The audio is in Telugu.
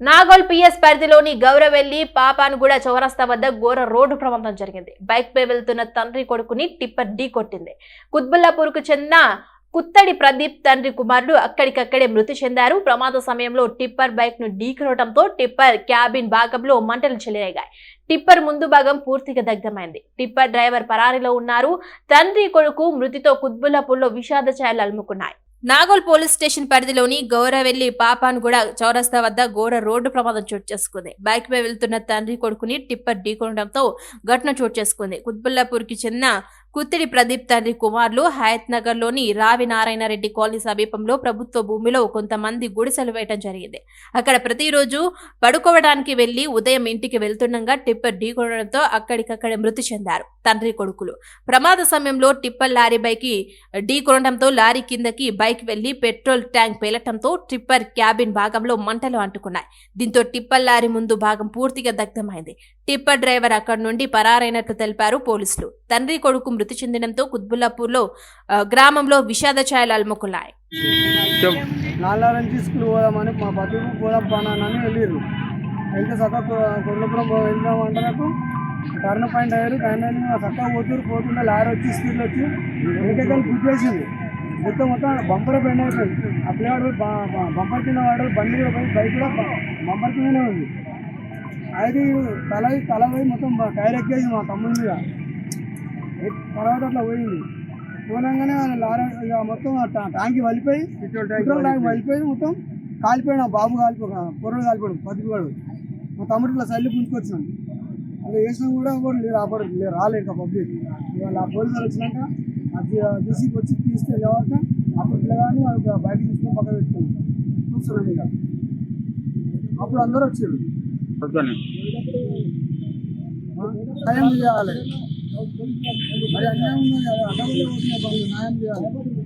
నాగోల్ పిఎస్ పరిధిలోని గౌరవెల్లి పాపానుగూడ చౌరస్తా వద్ద ఘోర రోడ్డు ప్రమాదం జరిగింది. బైక్ పై వెళ్తున్న తండ్రి కొడుకుని టిప్పర్ ఢీ కొట్టింది. కుత్బుల్లాపూర్కు చెందిన కుత్తడి ప్రదీప్ తండ్రి కుమారుడు అక్కడికక్కడే మృతి చెందారు. ప్రమాద సమయంలో టిప్పర్ బైక్ను ఢీకొనడంతో టిప్పర్ క్యాబిన్ భాగంలో మంటలు చెలరేగాయి. టిప్పర్ ముందు భాగం పూర్తిగా దగ్ధమైంది. టిప్పర్ డ్రైవర్ పరారీలో ఉన్నారు. తండ్రి కొడుకు మృతితో కుత్బుల్లాపూర్లో విషాద ఛాయలు అలుముకున్నాయి. నాగోల్ పోలీస్ స్టేషన్ పరిధిలోని గౌరవెల్లి పాపాన్గూడ చౌరస్తా వద్ద ఘోర రోడ్డు ప్రమాదం చోటు చేసుకుంది. బైక్ పై వెళ్తున్న తండ్రి కొడుకుని టిప్పర్ ఢీకొనడంతో ఘటన చోటు చేసుకుంది. కుత్బుల్లాపూర్కి చెందిన కుత్తిడి ప్రదీప్ తండ్రి కుమారులు హయత్ నగర్లోని రావి నారాయణరెడ్డి కాలనీ సమీపంలో ప్రభుత్వ భూమిలో కొంతమంది గుడిసెలు వేయటం జరిగింది. అక్కడ ప్రతిరోజు పడుకోవడానికి వెళ్ళి ఉదయం ఇంటికి వెళ్తుండగా టిప్పర్ ఢీకొనడంతో అక్కడికక్కడే మృతి చెందారు తండ్రి కొడుకులు. ప్రమాద సమయంలో టిప్పర్ లారీ బైకి ఢీకొనడంతో లారీ కిందకి బైక్ వెళ్ళి పెట్రోల్ ట్యాంక్ పేలటంతో టిప్పర్ క్యాబిన్ భాగంలో మంటలు అంటుకున్నాయి. దీంతో టిప్పర్ లారీ ముందు భాగం పూర్తిగా దగ్ధమైంది. టిప్పర్ డ్రైవర్ అక్కడి నుండి పరారైనట్లు తెలిపారు పోలీసులు. తండ్రి కొడుకు మృతి చెందడంతో కుత్బుల్లాపూర్లో గ్రామంలో విషాద ఛాయలు అలుముకున్నాయి. చెప్. నాలుగు స్కూల్ పోదామని మా బతుకు పోదాం పనానని వెళ్ళిర్రు. వెళ్తే చక్కగా కొల్లపురం వెళ్దాం అంటే నాకు టర్న్ పాయింట్ అయ్యారు. అయిన చక్కగా పోతురు పోతుంటే లారీ వచ్చి స్పీడ్ వచ్చి వెనకలు గుర్తేసింది మొత్తం మొత్తం బంపర్ బెండ్ అయిపోయింది. ఆ పిల్లవాడు బంపర్ కింద వాడు బండి కూడా పోయి బైక్ కూడా బంపర్ కిందనే ఉంది. అది తల తల పోయి మొత్తం టైర్ ఎక్కేసి మా తమ్ముడి మీద. తర్వాత అట్లా పోయింది. పోనంగానే లారీ ఇక మొత్తం టా- ట్యాంక్ వలిపోయి పెట్రోల్ ట్యాంక్ వలిపోయి మొత్తం కాలిపోయాడు ఆ బాబు కాలిపో పొరలు కాలిపోయాడు బతికివాడు మా తమ్ముడు ఇట్లా సల్లి పుంజుకొచ్చినాడు అలా వేసినా కూడా ఎవరు లేరు ఆపడు లేరు రాలేదు పబ్లిక్. ఇవాళ ఆ పోలీసులు వచ్చినాక ఆ జీసీకి వచ్చి తీసుకెళ్ళి కాబట్టి అప్పుడు పిల్లగాని వాళ్ళకి బయట తీసుకుని పక్కన పెట్టుకున్నాం. చూస్తున్నాం ఇక. అప్పుడు అందరూ వచ్చారు. న్యాయం చేయాలి. మరి అన్యాయం ఉన్నది కదా అడ్డగోలు పోతున్నాయి పనులు న్యాయం చేయాలి